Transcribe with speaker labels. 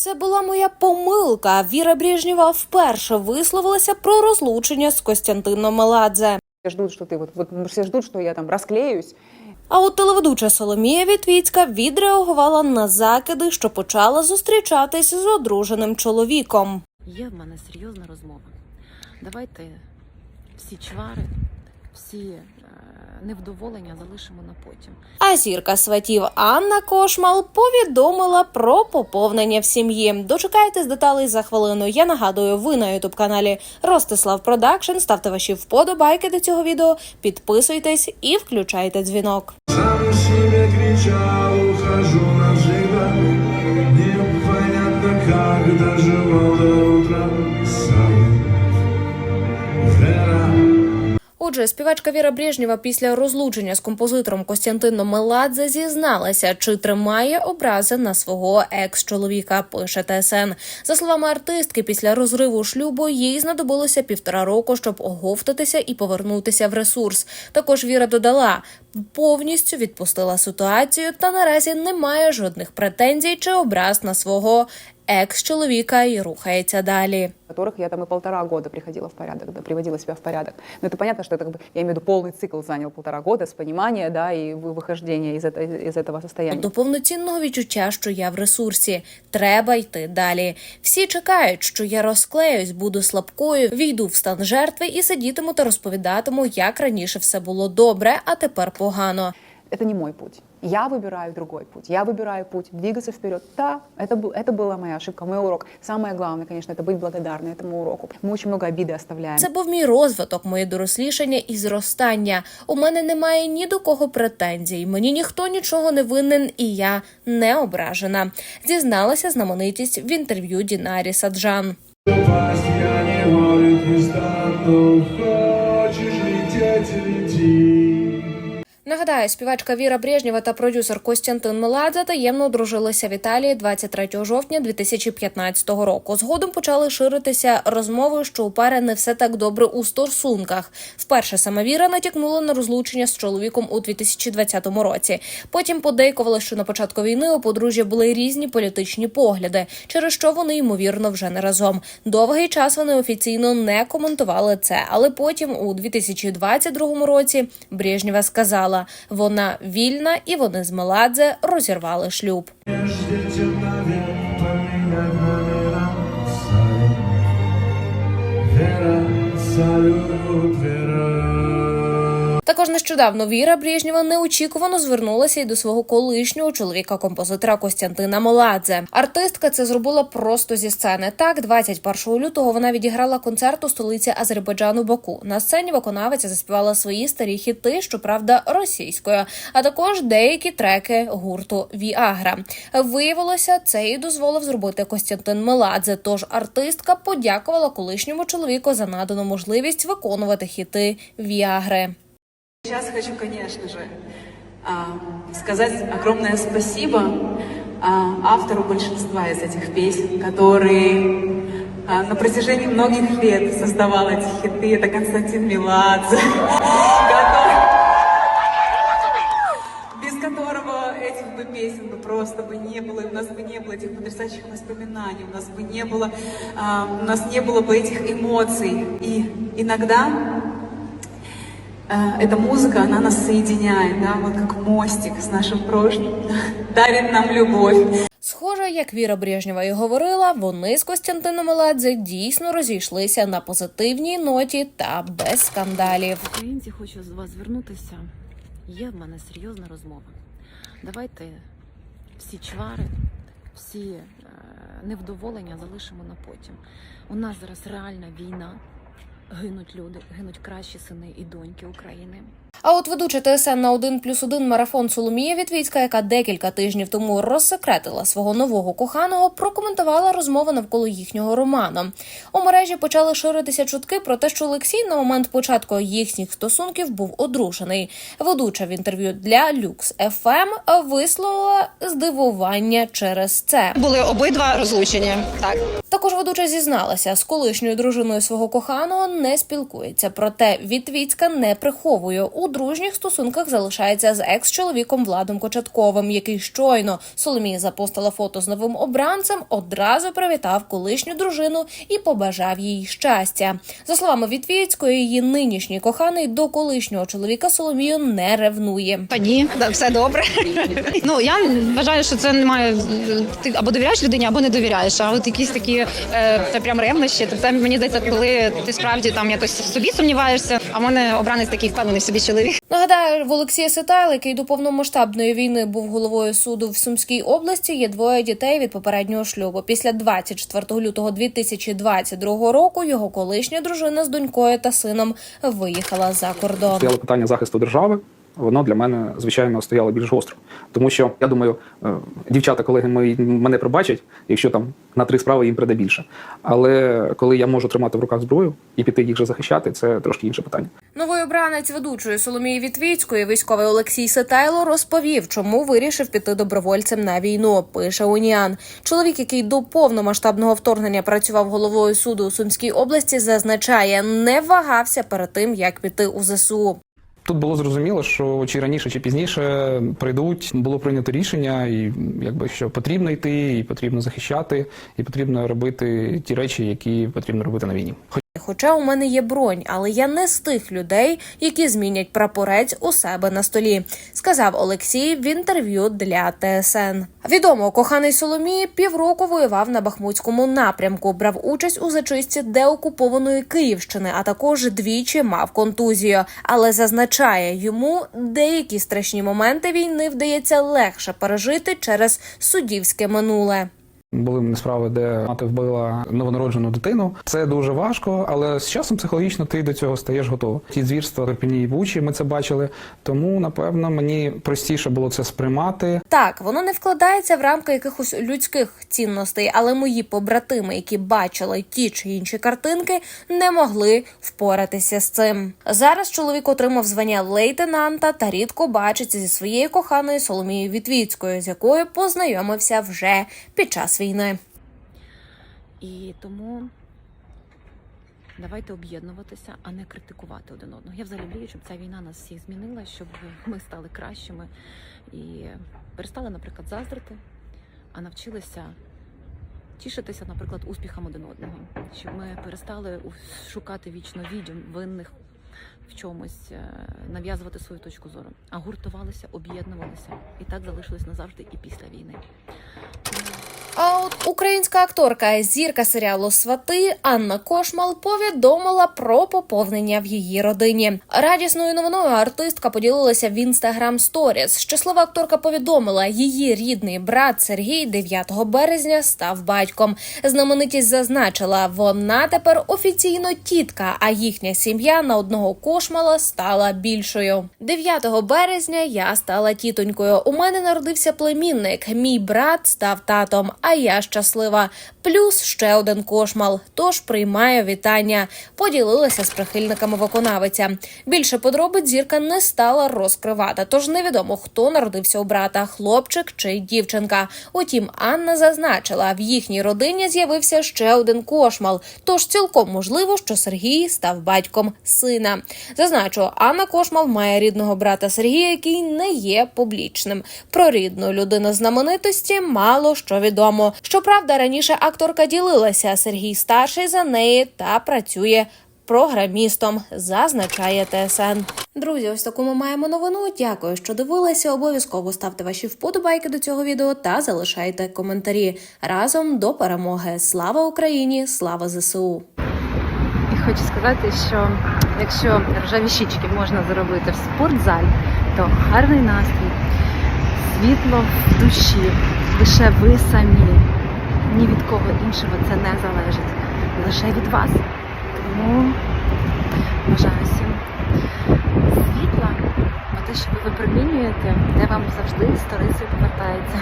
Speaker 1: Це була моя помилка. Віра Брежнєва вперше висловилася про розлучення з Костянтином Меладзе.
Speaker 2: Все ждут, что ты вот, вот все ждут, что я там расклеюсь.
Speaker 1: А от телеведуча Соломія Вітвіцька відреагувала на закиди, що почала зустрічатись з одруженим чоловіком.
Speaker 3: Є в мене серйозна розмова. Давайте всі чвари, всі е, невдоволення залишимо на потім.
Speaker 1: А зірка сватів Анна Кошмал повідомила про поповнення в сім'ї. Дочекайтесь деталей за хвилину. Я нагадую, ви на ютуб каналі Ростислав Продакшн. Ставте ваші вподобайки до цього відео, підписуйтесь і включайте дзвінок.
Speaker 4: Сам себе кричал, ухожу
Speaker 1: Отже, співачка Віра Брежнєва після розлучення з композитором Костянтином Меладзе зізналася, чи тримає образи на свого екс-чоловіка. Пише ТСН. За словами артистки, після розриву шлюбу їй знадобилося півтора року, щоб оговтатися і повернутися в ресурс. Також Віра додала. Повністю відпустила ситуацію та наразі не має жодних претензій чи образ на свого екс-чоловіка і рухається далі.
Speaker 2: которых я там и полтора года приходила в порядок, да, приводила себя в порядок. Но это понятно, что это как бы, я имею в виду полный цикл занял полтора года с понимания, да, и вы- выхождения из, это, из этого состояния.
Speaker 1: До повноцінного відчуття, що я в ресурсі, треба йти далі. Всі чекають, що я розклеюсь, буду слабкою, війду в стан жертви і сидітиму та розповідатиму, як раніше все було добре, а тепер погано.
Speaker 2: Это не мой путь. Я выбираю другой путь. Я выбираю путь двигаться вперед. Да, это, был, это была моя ошибка, мой урок. Самое главное, конечно, это быть благодарной этому уроку. Мы очень много обиды оставляем.
Speaker 1: Це був мій розвиток, моє дорослішання і зростання. У мене немає ні до кого претензій. Мені ніхто нічого не винен, і я не ображена. Зізналася знаменитість в інтерв'ю Дінарі Саджан.
Speaker 4: Упасть я не
Speaker 1: Нагадаю, співачка Віра Брежнєва та продюсер Костянтин Меладзе таємно одружилися в Італії 23 жовтня 2015 року. Згодом почали ширитися розмови, що у пари не все так добре у стосунках. Вперше сама Віра натякнула на розлучення з чоловіком у 2020 році. Потім подейкували, що на початку війни у подружжя були різні політичні погляди, через що вони ймовірно вже не разом. Довгий час вони офіційно не коментували це, але потім у 2022 році Брежнєва сказала, вона вільна і вони з Меладзе розірвали шлюб.
Speaker 4: Ждите
Speaker 1: Також нещодавно Віра Брежнєва неочікувано звернулася й до свого колишнього чоловіка-композитора Костянтина Моладзе. Артистка це зробила просто зі сцени. Так, 21 лютого вона відіграла концерт у столиці Азербайджану Баку. На сцені виконавиця заспівала свої старі хіти, щоправда, російською, а також деякі треки гурту Віагра. Виявилося, це і дозволив зробити Костянтин Меладзе. Тож артистка подякувала колишньому чоловіку за надану можливість виконувати хіти Віагри.
Speaker 5: Сейчас хочу, конечно же, а, сказать огромное спасибо а, автору большинства из этих песен, который а, на протяжении многих лет создавал эти хиты. Это Константин Меладзе, без которого этих бы песен бы просто бы не было, и у нас бы не было этих потрясающих воспоминаний, у нас бы не было, у нас не было бы этих эмоций. И иногда эта музыка, она нас соединяет, да, вот как мостик с нашим прошлым, дарит нам любовь.
Speaker 1: Схоже, як Віра Брежнєва і говорила, вони з Костянтином Меладзе дійсно розійшлися на позитивній ноті та без скандалів.
Speaker 3: Українці, хочу з вас звернутися. Є в мене серйозна розмова. Давайте всі чвари, всі е, невдоволення залишимо на потім. У нас зараз реальна війна. Гинуть люди, гинуть кращі сини і доньки України.
Speaker 1: А от ведуча ТСН на 1 плюс 1 марафон Соломія Вітвіцька, яка декілька тижнів тому розсекретила свого нового коханого, прокоментувала розмову навколо їхнього роману. У мережі почали ширитися чутки про те, що Олексій на момент початку їхніх стосунків був одружений. Ведуча в інтерв'ю для Lux FM висловила здивування через це.
Speaker 6: Були обидва розлучені. Так.
Speaker 1: Також ведуча зізналася, з колишньою дружиною свого коханого не спілкується. Проте Вітвіцька не приховує. У дружніх стосунках залишається з екс-чоловіком Владом Кочатковим, який щойно Соломія запостила фото з новим обранцем, одразу привітав колишню дружину і побажав їй щастя. За словами Вітвіцької, її нинішній коханий до колишнього чоловіка Соломію не ревнує.
Speaker 6: Та ні, да, все добре. ну я вважаю, що це немає. Ти або довіряєш людині, або не довіряєш. А от якісь такі е, це прям ревнощі. Це мені здається, коли ти справді там якось в собі сумніваєшся. А в мене обранець такий впевнений в собі чоловік.
Speaker 1: Нагадаю, в Олексія Ситайла, який до повномасштабної війни був головою суду в Сумській області, є двоє дітей від попереднього шлюбу. Після 24 лютого 2022 року його колишня дружина з донькою та сином виїхала за кордон.
Speaker 7: стояло питання захисту держави. Воно для мене звичайно стояло більш гостро, тому що я думаю, е, дівчата, колеги мої мене пробачать, якщо там на три справи їм прийде більше. Але коли я можу тримати в руках зброю і піти їх же захищати, це трошки інше питання.
Speaker 1: Новий обранець ведучої Соломії Вітвіцької, військовий Олексій Ситайло, розповів, чому вирішив піти добровольцем на війну. Пише Уніан. Чоловік, який до повномасштабного вторгнення працював головою суду у Сумській області, зазначає, не вагався перед тим, як піти у ЗСУ.
Speaker 7: Тут було зрозуміло, що чи раніше, чи пізніше прийдуть, було прийнято рішення, і якби що потрібно йти, і потрібно захищати, і потрібно робити ті речі, які потрібно робити на війні.
Speaker 1: Хоча у мене є бронь, але я не з тих людей, які змінять прапорець у себе на столі, сказав Олексій в інтерв'ю для ТСН. Відомо, коханий Соломії півроку воював на Бахмутському напрямку, брав участь у зачистці деокупованої Київщини, а також двічі мав контузію. Але зазначає, йому деякі страшні моменти війни вдається легше пережити через суддівське минуле.
Speaker 7: Були в мене справи, де мати вбила новонароджену дитину. Це дуже важко, але з часом психологічно ти до цього стаєш готовий. Ті звірства Терпіні і Бучі, ми це бачили. Тому напевно мені простіше було це сприймати.
Speaker 1: Так, воно не вкладається в рамки якихось людських цінностей, але мої побратими, які бачили ті чи інші картинки, не могли впоратися з цим. Зараз чоловік отримав звання лейтенанта та рідко бачиться зі своєю коханою Соломією Вітвіцькою, з якою познайомився вже під час війни.
Speaker 3: І тому давайте об'єднуватися, а не критикувати один одного. Я взагалі мрію, щоб ця війна нас всіх змінила, щоб ми стали кращими і перестали, наприклад, заздрити, а навчилися тішитися, наприклад, успіхам один одного, щоб ми перестали шукати вічно відьом винних в чомусь, е, нав'язувати свою точку зору, а гуртувалися, об'єднувалися і так залишились назавжди і після війни.
Speaker 1: А от українська акторка зірка серіалу Свати Анна Кошмал повідомила про поповнення в її родині. Радісною новиною артистка поділилася в інстаграм сторіс. Щаслива акторка повідомила, її рідний брат Сергій 9 березня став батьком. Знаменитість зазначила, вона тепер офіційно тітка, а їхня сім'я на одного кошмала стала більшою. 9 березня я стала тітонькою. У мене народився племінник. Мій брат став татом, а я щаслива. Плюс ще один кошмал. Тож приймаю вітання. Поділилася з прихильниками виконавиця. Більше подробиць зірка не стала розкривати, тож невідомо, хто народився у брата, хлопчик чи дівчинка. Утім, Анна зазначила, в їхній родині з'явився ще один кошмал. Тож цілком можливо, що Сергій став батьком сина. Зазначу, Анна Кошмал має рідного брата Сергія, який не є публічним. Про рідну людину знаменитості мало що відомо. Щоправда, раніше акторка ділилася. Сергій старший за неї та працює. Програмістом зазначає ТСН. Друзі, ось таку ми маємо новину. Дякую, що дивилися. Обов'язково ставте ваші вподобайки до цього відео та залишайте коментарі. Разом до перемоги. Слава Україні! Слава ЗСУ!
Speaker 6: І хочу сказати, що якщо рожеві щічки можна заробити в спортзалі, то гарний настрій, світло в душі, лише ви самі. Ні від кого іншого це не залежить. Лише від вас. Тому бажаю всім світла, те, що ви випромінюєте, де вам завжди сторицею повертається.